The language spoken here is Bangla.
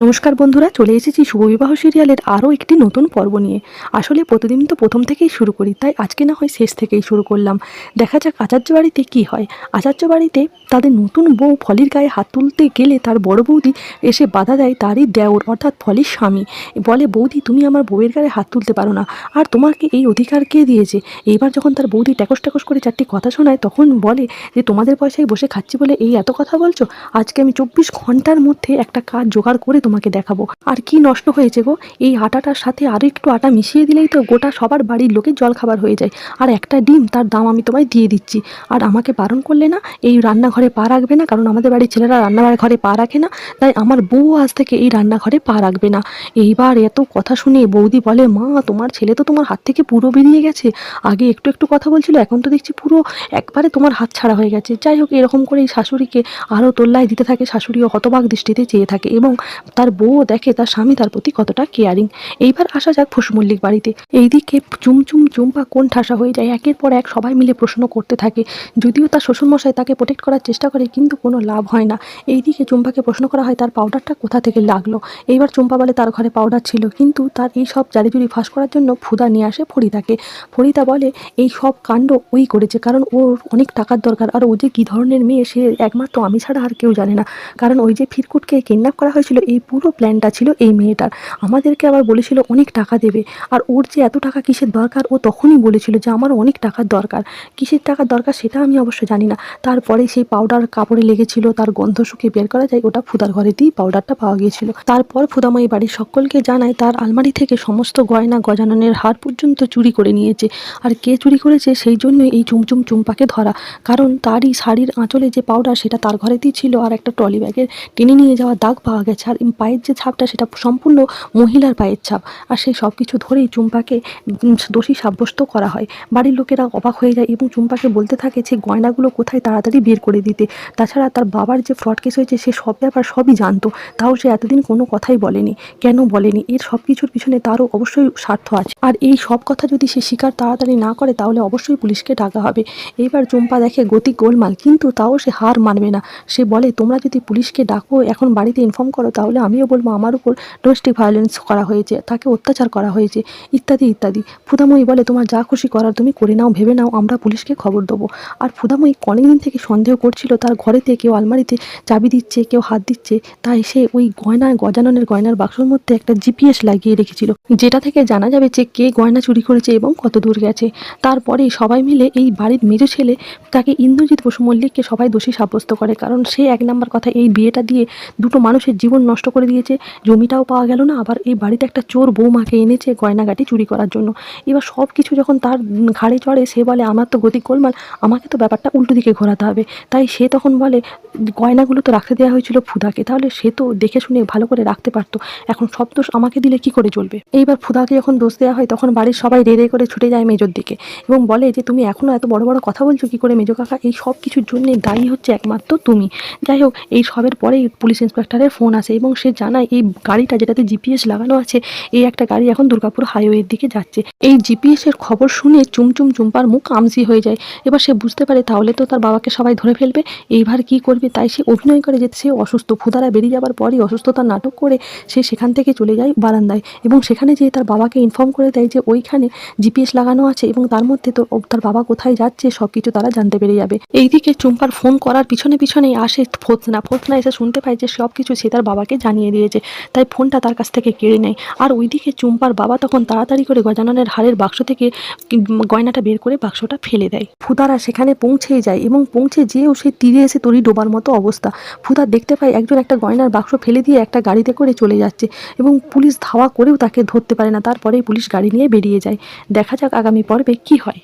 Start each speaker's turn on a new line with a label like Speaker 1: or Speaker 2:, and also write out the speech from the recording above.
Speaker 1: নমস্কার বন্ধুরা, চলে এসেছি শুভবিবাহ সিরিয়ালের আরও একটি নতুন পর্ব নিয়ে। আসলে প্রতিদিন তো প্রথম থেকেই শুরু করি, তাই আজকে না হয় শেষ থেকেই শুরু করলাম। দেখা যাক আচার্য বাড়িতে কী হয়। আচার্য বাড়িতে তাদের নতুন বউ ফলির গায়ে হাত তুলতে গেলে তার বড় বৌদি এসে বাধা দেয় তারই দেওর, অর্থাৎ ফলির স্বামী। বলে, বৌদি, তুমি আমার বউয়ের গায়ে হাত তুলতে পারো না। আর তোমাকে এই অধিকার কে দিয়েছে? এইবার যখন তার বৌদি ট্যাকস ট্যাকস করে চারটি কথা শোনায়, তখন বলে যে, তোমাদের পয়সায় বসে খাচ্ছি বলে এই এত কথা বলছো? আজকে আমি চব্বিশ ঘণ্টার মধ্যে একটা কাজ জোগাড় করে তোমাকে দেখাবো। আর কি নষ্ট হয়েছে গো? এই আটাটার সাথে আরও একটু আটা মিশিয়ে দিলেই তো গোটা সবার বাড়ির লোকের জল খাবার হয়ে যায়। আর একটা ডিম, তার দাম আমি তোমায় দিয়ে দিচ্ছি। আর আমাকে বারণ করলে না, এই রান্নাঘরে পা রাখবে না, কারণ আমাদের বাড়ির ছেলেরা রান্নাঘরে ঘরে পা রাখে না, তাই আমার বউ আজ থেকে এই রান্নাঘরে পা রাখবে না। এইবার এত কথা শুনে বৌদি বলে, মা, তোমার ছেলে তো তোমার হাত থেকে পুরো বেরিয়ে গেছে। আগে একটু একটু কথা বলছিল, এখন তো দেখছি পুরো একবারে তোমার হাত ছাড়া হয়ে গেছে। যাই হোক, এরকম করে এই শাশুড়িকে আরও তোল্লায় দিতে থাকে, শাশুড়িও হতবাক দৃষ্টিতে চেয়ে থাকে এবং তার বউও দেখে তার স্বামী তার প্রতি কতটা কেয়ারিং এইবার আসা যাক ফুস মল্লিক বাড়িতে। এইদিকে চুমচুম চুম্পা কোন ঠাসা হয়ে যায়। একের পর এক সবাই মিলে প্রশ্ন করতে থাকে। যদিও তার শ্বশুরমশাই তাকে প্রোটেক্ট করার চেষ্টা করে, কিন্তু কোনো লাভ হয় না। এইদিকে চুম্পাকে প্রশ্ন করা হয়, তার পাউডারটা কোথা থেকে লাগল? এইবার চুম্পা বলে, তার ঘরে পাউডার ছিল, কিন্তু তার এই সব জারিজুরি ফাঁস করার জন্য ফুদা নিয়ে আসে ফরিদাকে। ফরিদা বলে, এই সব কাণ্ড ওই করেছে, কারণ ওর অনেক টাকার দরকার। আর ও যে কী ধরনের মেয়ে, সে একমাত্র আমি ছাড়া আর কেউ জানে না। কারণ ওই যে ফিরকুটকে কিডন্যাপ করা হয়েছিল, এই পুরো প্ল্যানটা ছিল এই মেয়েটার। আমাদেরকে আবার বলেছিল, অনেক টাকা দেবে। আর ওর যে এত টাকা কিসের দরকার, ও তখনই বলেছিল যে আমার অনেক টাকার দরকার। কিসের টাকার দরকার সেটা আমি অবশ্য জানি না। তারপরে সেই পাউডার কাপড়ে লেগেছিল, তার গন্ধ শুকিয়ে বের করা যায়, ওটা ফুদার ঘরে ঘরেতেই পাউডারটা পাওয়া গিয়েছিল। তারপর ফুদামাই বাড়ির সকলকে জানায়, তার আলমারি থেকে সমস্ত গয়না গজাননের হার পর্যন্ত চুরি করে নিয়েছে। আর কে চুরি করেছে, সেই জন্যই এই চুমচুম চুম্পাকে ধরা। কারণ তারই শাড়ির আঁচলে যে পাউডার সেটা তার ঘরেতেই ছিল। আর একটা ট্রলি ব্যাগের টেনে নিয়ে যাওয়া দাগ পাওয়া গেছে। আর পায়ের যে ছাপটা, সেটা সম্পূর্ণ মহিলার পায়ের ছাপ। আর সেই সব কিছু ধরেই চুম্পাকে দোষী সাব্যস্ত করা হয়। বাড়ির লোকেরা অবাক হয়ে যায় এবং চুম্পাকে বলতে থাকে যে, গয়নাগুলো কোথায় তাড়াতাড়ি বের করে দিতে। তাছাড়া তার বাবার যে ফ্রড কেস হয়েছে, সে সব ব্যাপার সবই জানতো। তাও সে এতদিন কোনো কথাই বলেনি। কেন বলেনি? এর সব কিছুর পিছনে তারও অবশ্যই স্বার্থ আছে। আর এই সব কথা যদি সে স্বীকার তাড়াতাড়ি না করে, তাহলে অবশ্যই পুলিশকে ডাকা হবে। এইবার চুম্পা দেখে গতি গোলমাল, কিন্তু তাও সে হার মানবে না। সে বলে, তোমরা যদি পুলিশকে ডাকো, এখন বাড়িতে ইনফর্ম করো, তাহলে আমিও বলব, আমার উপর ডোমেস্টিক ভায়োলেন্স করা হয়েছে, তাকে অত্যাচার করা হয়েছে, ইত্যাদি ইত্যাদি। ফুদাময়ী বলে, তোমার যা খুশি করার তুমি করে নাও, ভেবে নাও, আমরা পুলিশকে খবর দেবো। আর ফুদাময়ী অনেকদিন থেকে সন্দেহ করছিল, তার ঘরেতে কেউ আলমারিতে চাবি দিচ্ছে, কেউ হাত দিচ্ছে, তাই সে ওই গয়না গজাননের গয়নার বাক্সর মধ্যে একটা জিপিএস লাগিয়ে রেখেছিল, যেটা থেকে জানা যাবে যে কে গয়না চুরি করেছে এবং কত দূর গেছে। তারপরে সবাই মিলে এই বাড়ির মেজো ছেলে তাকে ইন্দ্রজিৎ বসু মল্লিককে সবাই দোষী সাব্যস্ত করে, কারণ সে এক নাম্বার কথা এই বিয়েটা দিয়ে দুটো মানুষের জীবন নষ্ট করে দিয়েছে। জমিটাও পাওয়া গেল না। আবার এই বাড়িতে একটা চোর বৌমাকে এনেছে গয়নাগাটি চুরি করার জন্য। এবার সব কিছু যখন তার ঘাড়ে চড়ে, সে বলে, আমার তো গতি গোলমাল, আমাকে তো ব্যাপারটা উল্টো দিকে ঘোরাতে হবে। তাই সে তখন বলে, গয়নাগুলো তো রাখতে দেওয়া হয়েছিল ফুদাকে। তাহলে সে তো দেখে শুনে ভালো করে রাখতে পারতো। এখন সব দোষ আমাকে দিলে কি করে চলবে? এইবার ফুদাকে যখন দোষ দেওয়া হয়, তখন বাড়ির সবাই রে রে করে ছুটে যায় মেজর দিকে এবং বলে যে, তুমি এখনও এত বড় বড় কথা বলছো কি করে মেজো কাকা? এই সব কিছুর জন্যে দায়ী হচ্ছে একমাত্র তুমি। যাই হোক, এই সবের পরেই পুলিশ ইন্সপেক্টরের ফোন আসে এবং সে জানায়, এই গাড়িটা যেটাতে জিপিএস লাগানো আছে, এই একটা গাড়ি এখন দুর্গাপুর হাইওয়ের দিকে যাচ্ছে। এই জিপিএস এর খবর শুনে চুমচুম চুম্পার মুখ আমসি হয়ে যায়। এবার সে বুঝতে পারে, তাহলে তো তার বাবাকে সবাই ধরে ফেলবে। এইবার কি করবে? তাই সে অভিনয় করে যে সে অসুস্থ। ফুদারা বেরিয়ে যাবার পরই অসুস্থতার নাটক করে সে সেখান থেকে চলে যায় বারান্দায় এবং সেখানে যেয়ে তার বাবাকে ইনফর্ম করে দেয় যে ওইখানে জিপিএস লাগানো আছে এবং তার মধ্যে তো তার বাবা কোথায় যাচ্ছে সব কিছু তারা জানতে পেরে যাবে। এইদিকে চুম্পার ফোন করার পিছনে পিছনেই আসে ফোতনা। ফোতনা এসে শুনতে পায় যে সব কিছু সে তার বাবাকে জানিয়ে দিয়েছে। তাই ফোনটা তার কাছ থেকে কেড়ে নেয়। আর ওইদিকে চুম্পার বাবা তখন তাড়াতাড়ি করে গজাননের হাড়ের বাক্স থেকে গয়নাটা বের করে বাক্সটা ফেলে দেয়। ফুদারা সেখানে পৌঁছেই যায় এবং পৌঁছে যেয়েও সে তীরে এসে তরি ডোবার মতো অবস্থা। ফুদা দেখতে পায় একজন একটা গয়নার বাক্স ফেলে দিয়ে একটা গাড়িতে করে চলে যাচ্ছে এবং পুলিশ ধাওয়া করেও তাকে ধরতে পারে না। তারপরেই পুলিশ গাড়ি নিয়ে বেরিয়ে যায়। দেখা যাক আগামী পর্বে কি হয়।